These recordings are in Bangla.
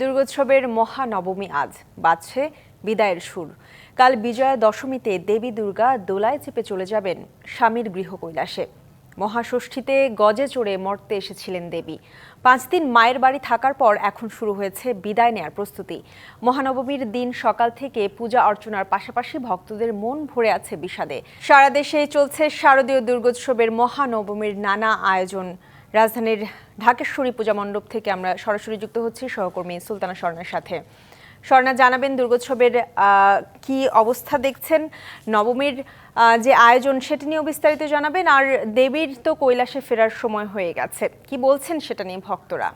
দুর্গোৎসবের মহানবমী আজ। বাজছে বিদায়ের সুর। কাল বিজয়া দশমীতে দেবী দুর্গা দোলায় চেপে চলে যাবেন স্বামীর গৃহ কৈলাসে মহাষষ্ঠীতে গজে চড়ে মর্তে এসেছিলেন দেবী। পাঁচ দিন মায়ের বাড়ি থাকার পর এখন শুরু হয়েছে বিদায় নেয়ার প্রস্তুতি। মহানবমীর দিন সকাল থেকে পূজা অর্চনার পাশাপাশি ভক্তদের মন ভরে আছে বিষাদে। সারা দেশে চলছে শারদীয় দুর্গোৎসবের মহানবমীর নানা আয়োজন। রাজধানীর ঢাকেশ্বরী পূজা মণ্ডপ থেকে আমরা সরাসরি যুক্ত হচ্ছি সহকর্মী সুলতানা স্বর্ণের সাথে। স্বর্ণা জানাবেন দুর্গোৎসবের কি অবস্থা দেখছেন? নবমীর যে আয়োজন সেটা নিয়েও বিস্তারিত জানাবেন। আর দেবীর তো কৈলাসে ফেরার সময় হয়ে গেছে। কি বলছেন সেটা নিয়ে ভক্তরা?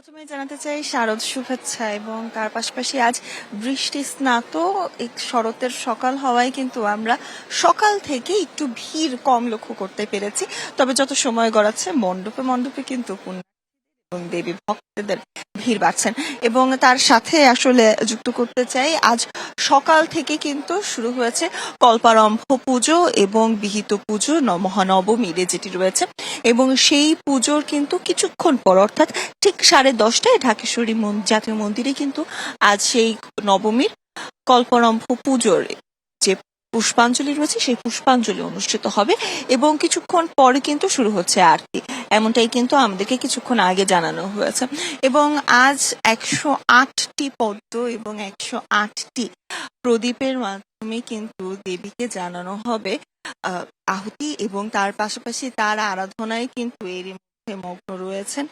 প্রথমে জানাতে চাই শারদ শুভেচ্ছা এবং তার পাশাপাশি আজ বৃষ্টি স্নাত শরতের সকাল হওয়ায় কিন্তু আমরা সকাল থেকে একটু ভিড় কম লক্ষ্য করতে পেরেছি। তবে যত সময় গড়াচ্ছে, মণ্ডপে মণ্ডপে কিন্তু পুণ্য এবং দেবী ভক্তদের ভিড় বাড়ছেন। এবং তার সাথে আসলে যুক্ত করতে চাই, আজ সকাল থেকে কিন্তু শুরু হয়েছে কল্পারম্ভ পুজো এবং বিহিত পুজো মহানবমীরে যেটি রয়েছে। এবং সেই পুজোর কিন্তু কিছুক্ষণ পর, অর্থাৎ ঠিক সাড়ে দশটায় ঢাকেশ্বরী জাতীয় মন্দিরে কিন্তু আজ সেই নবমীর কল্পারম্ভ পুজোর যে পুষ্পাঞ্জলি রয়েছে সেই পুষ্পাঞ্জলি অনুষ্ঠিত হবে এবং কিছুক্ষণ পরে কিন্তু শুরু হচ্ছে আরতি। এমনটাই কিন্তু আমাদেরকে কিছুক্ষণ আগে জানানো হয়েছে। এবং আজ একশো আটটি পদ্ম এবং একশো আটটি প্রদীপের মাধ্যমে কিন্তু দেবীকে জানানো হবে আহ, আহুতি এবং তার পাশাপাশি তার আরাধনায় কিন্তু এরই মধ্যে মগ্ন রয়েছেন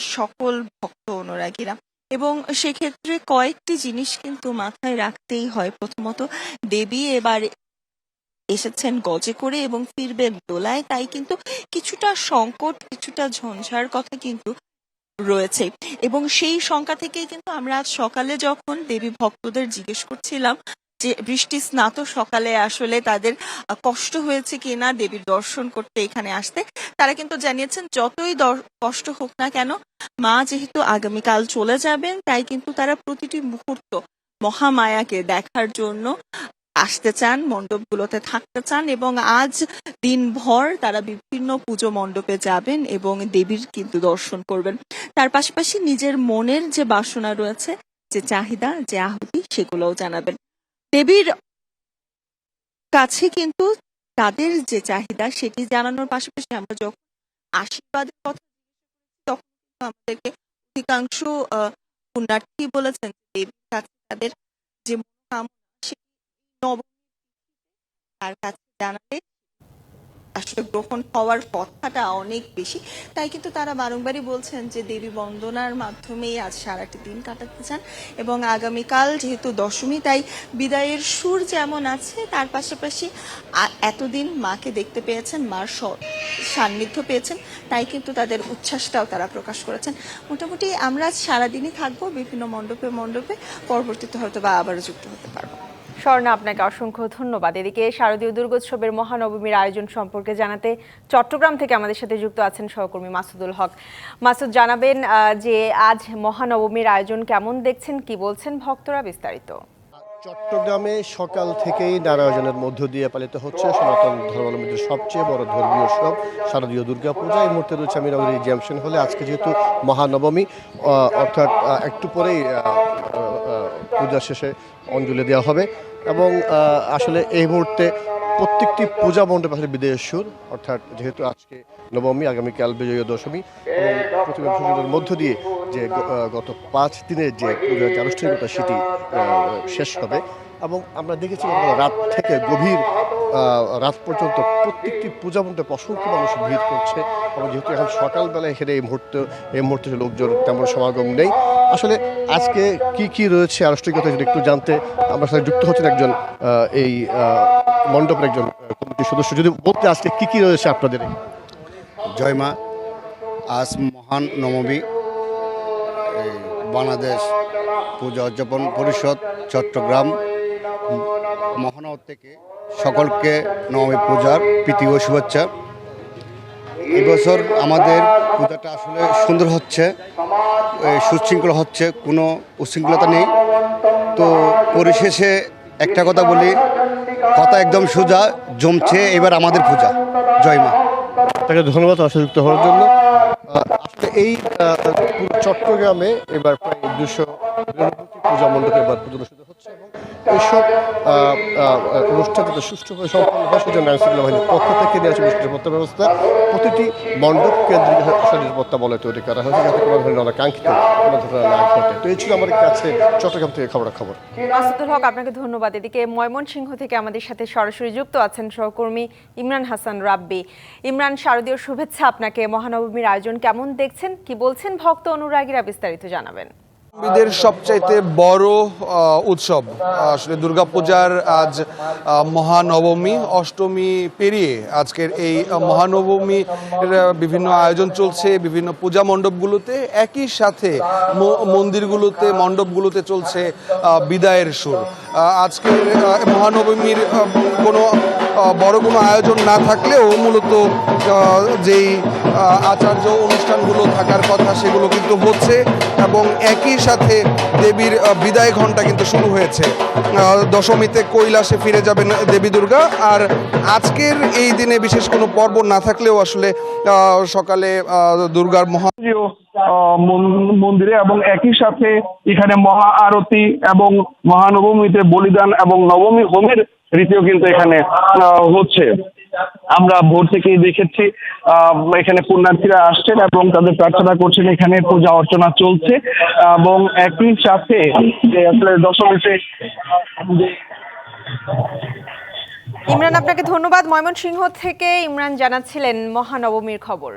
সকল ভক্ত অনুরাগীরা। এবং সেক্ষেত্রে কয়েকটি জিনিস কিন্তু মাথায় রাখতেই হয়। প্রথমত, দেবী এবার এসেছেন গজে করে এবং ফিরবেন দোলায়, তাই কিন্তু কিছুটা সংকট, কিছুটা ঝঞ্ঝার কথা কিন্তু রয়েছে। এবং সেই শঙ্কা থেকেই কিন্তু আমরা আজ সকালে যখন দেবী ভক্তদের জিজ্ঞেস করছিলাম যে বৃষ্টি স্নাত সকালে আসলে তাদের কষ্ট হয়েছে কিনা দেবীর দর্শন করতে এখানে আসতে, তারা কিন্তু জানিয়েছেন যতই কষ্ট হোক না কেন, মা যেহেতু আগামীকাল চলে যাবেন, তাই কিন্তু তারা প্রতিটি মুহূর্ত মহামায়াকে দেখার জন্য আসতে চান, মণ্ডপগুলোতে থাকতে চান এবং আজ দিনভর তারা বিভিন্ন পুজো মণ্ডপে যাবেন এবং দেবীর কিন্তু দর্শন করবেন। তার পাশাপাশি নিজের মনের যে বাসনা রয়েছে, যে চাহিদা, যে আহুতি, সেগুলোও জানাবেন। দেবীর কাছে কিন্তু তাদের যে চাহিদা সেটি জানানোর পাশাপাশি আমরা যখন আশীর্বাদের কথা তখন আমাদেরকে অধিকাংশ পুণ্যার্থী বলেছেন দেবীর কাছে তাদের যে মনোকামনা নব তার কাছে জানালে আসলে গ্রহণ হওয়ার কথাটা অনেক বেশি। তাই কিন্তু তারা বারংবারই বলছেন যে দেবী বন্দনার মাধ্যমেই আজ সারাটি দিন কাটাতে চান এবং আগামীকাল যেহেতু দশমী, তাই বিদায়ের সুর যেমন আছে, তার পাশাপাশি এতদিন মাকে দেখতে পেয়েছেন, মার সান্নিধ্য পেয়েছেন, তাই কিন্তু তাদের উচ্ছ্বাসটাও তারা প্রকাশ করেছেন। মোটামুটি আমরা সারাদিনই থাকব, বিভিন্ন মণ্ডপে মণ্ডপে, পরবর্তীতে হয়তো বা আবারও যুক্ত হতে পারব। স্বর্ণা, আপনাকে অসংখ্য ধন্যবাদ। এদিকে শারদীয় দুর্গোৎসবের মহানবমীর আয়োজন সম্পর্কে জানাতে চট্টগ্রাম থেকে আমাদের সাথে যুক্ত আছেন সহকর্মী মাসুদুল হক। মাসুদ, জানাবেন যে আজ মহানবমীর আয়োজন কেমন দেখছেন, কি বলছেন ভক্তরা বিস্তারিত? চট্টগ্রামে সকাল থেকেই নারায়ণের মধ্য দিয়ে পালিত হচ্ছে সনাতন ধর্মাবলম্বীদের সবচেয়ে বড় ধর্মীয় উৎসব, শারদীয় দুর্গাপূজা। এই মুহূর্তে রয়েছে আমি নগরী জ্যামশন হলে আজকে যেহেতু মহানবমী অর্থাৎ একটু পরেই পূজা শেষে অঞ্জলি দেওয়া হবে এবং আসলে এই মুহূর্তে প্রত্যেকটি পূজা মণ্ডপ আসলে বিদেশের সুর, অর্থাৎ যেহেতু আজকে নবমী, আগামীকাল বিজয়া দশমী এবং প্রতিমা বিসর্জনের মধ্য দিয়ে যে গত পাঁচ দিনের যে আনুষ্ঠানিকতা সেটি শেষ হবে এবং আমরা দেখেছি রাত থেকে গভীর রাত পর্যন্ত প্রত্যেকটি পূজা মণ্ডপে অসংখ্য মানুষ ভিড় করছে এবং যেহেতু এখন সকালবেলা এখানে এই মুহূর্তে এই মুহূর্তে লোকজন তেমন সমাগম নেই। আসলে আজকে কি কি রয়েছে আনুষ্ঠানিকতা যদি একটু জানতে, আমার সাথে যুক্ত হচ্ছেন একজন এই মণ্ডপের একজন কমিটির সদস্য। যদি বলতে আজকে কি কি রয়েছে আপনাদের? জয় মা, আজ মহান নবমী। বাংলাদেশ পূজা উদযাপন পরিষদ, চট্টগ্রাম। মহানগর থেকে সকলকে নবমী পূজার প্রীতি ও শুভেচ্ছা। এবছর আমাদের পূজাটা আসলে সুন্দর হচ্ছে সুশৃঙ্খলা হচ্ছে, কোনো উশৃঙ্খলতা নেই। তো পরিশেষে একটা কথা বলি, কথা একদম সোজা, জমছে এবার আমাদের পূজা। জয় মা। তাকে ধন্যবাদ আমার সাথে যুক্ত হওয়ার জন্য। আসলে এই চট্টগ্রামে এবার প্রায় দুশো পূজা মণ্ডপে এবার অনুষ্ঠিত হচ্ছে এবং এইসব অনুষ্ঠান যাতে সুষ্ঠুভাবে সম্পন্ন হয়, সেজন্য আইনশৃঙ্খলা বাহিনীর পক্ষ থেকে হচ্ছে বিশেষ নিরাপত্তা ব্যবস্থা। প্রতিটি মণ্ডপ কেন্দ্রিক নিরাপত্তা বলয় তৈরি করা হয়েছে, যাতে কোনো ধরনের অনাকাঙ্ক্ষিত কোনো ধরনের না ঘটে। তো এই ছিল আমার কাছে চট্টগ্রাম থেকে খবরাখবর। মাসুদুল হক, আপনাকে ধন্যবাদ। এদিকে ময়মনসিংহ থেকে আমাদের সাথে সরাসরি যুক্ত আছেন সহকর্মী ইমরান হাসান রাব্বি। ইমরান, শারদীয় শুভেচ্ছা আপনাকে। মহানবমীর আয়োজন কেমন দেখছেন, কি বলছেন ভক্ত অনুরাগীরা বিস্তারিত জানাবেন। বিদের সবচাইতে বড় উৎসব আসলে দুর্গাপূজার আজ মহানবমী, অষ্টমী পেরিয়ে আজকের এই মহানবমী বিভিন্ন আয়োজন চলছে, বিভিন্ন পূজা মণ্ডপগুলোতে, একই সাথে মন্দিরগুলোতে, মণ্ডপগুলোতে চলছে বিদায়ের সুর। আজকের মহানবমীর কোনো বড় কোনো আয়োজন না থাকলেও মূলত যেই আচার্য অনুষ্ঠানগুলো থাকার কথা সেগুলো কিন্তু হচ্ছে এবং একই সাথে দেবীর বিদায় ঘণ্টা কিন্তু শুরু হয়েছে। দশমীতে কৈলাসে ফিরে যাবেন দেবী দুর্গা আর আজকের এই দিনে বিশেষ কোনো পর্ব না থাকলেও আসলে সকালে দুর্গার মহা মন্দিরে এবং একই সাথে এখানে মহা আরতি এবং মহানবমীতে বলিদান এবং নবমী হোমের রীতিও কিন্তু এখানে হচ্ছে। আমরা ভোর থেকেই দেখেছি এখানে পুণ্যার্থীরা আসছেন এবং তাদের প্রার্থনা করছেন, এখানে পূজা অর্চনা চলছে। এবং একই সাথে আসলে দশমীতে ইমরান, আপনাকে ধন্যবাদ। ময়মনসিংহ থেকে ইমরান জানাচ্ছিলেন মহানবমীর খবর।